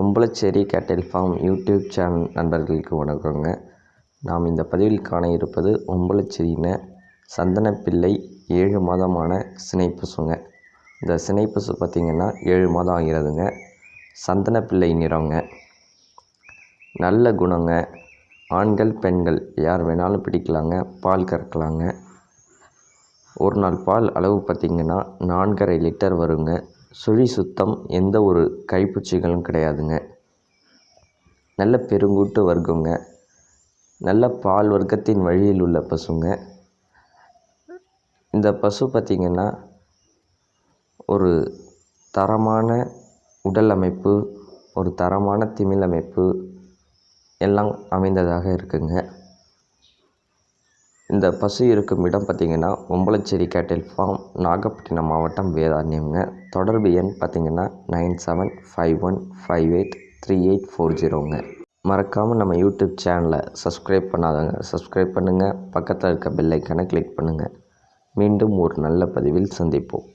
ஒம்பளச்சேரி கேட்டில் form YouTube channel நண்பர்களுக்கு வணக்கங்க. நாம் இந்த பதிவில் காண இருப்பது ஒம்பலச்சேரியின சந்தனப்பிள்ளை ஏழு மாதமான சினை பசுங்க இந்த சினை பசு பார்த்திங்கன்னா ஏழு மாதம் ஆகிறதுங்க. சந்தனப்பிள்ளை நிறங்க. நல்ல குணங்க. ஆண்கள் பெண்கள் யார் வேணாலும் பிடிக்கலாங்க. பால் கறக்கலாங்க. ஒரு நாள் பால் அளவு பார்த்திங்கன்னா நான்கரை லிட்டர் வருங்க. சுழி சுத்தம் எந்த ஒரு கைப்பூச்சிகளும் கிடையாதுங்க. நல்ல பெருங்கூட்டு வர்க்கங்க நல்ல பால் வர்க்கத்தின் வழியில் உள்ள பசுங்க. இந்த பசு பார்த்திங்கன்னா ஒரு தரமான உடல் அமைப்பு ஒரு தரமான திமிழ் அமைப்பு எல்லாம் அமைந்ததாக இருக்குங்க. இந்த பசு இருக்கும் இடம் பார்த்திங்கன்னா ஒம்பளச்சேரி கேட்டில் ஃபார்ம் நாகப்பட்டினம் மாவட்டம் வேதாரண்யம்ங்க. தொடர்பு எண் பார்த்திங்கன்னா nine seven five one five eight three eight four ஜீரோங்க. மறக்காமல் நம்ம யூடியூப் சேனலை சப்ஸ்கிரைப் பண்ணாதவங்க சப்ஸ்கிரைப் பண்ணுங்கள் பக்கத்தில் இருக்க பெல் கிளிக் பண்ணுங்கள் மீண்டும் ஒரு நல்ல பதிவில் சந்திப்போம்.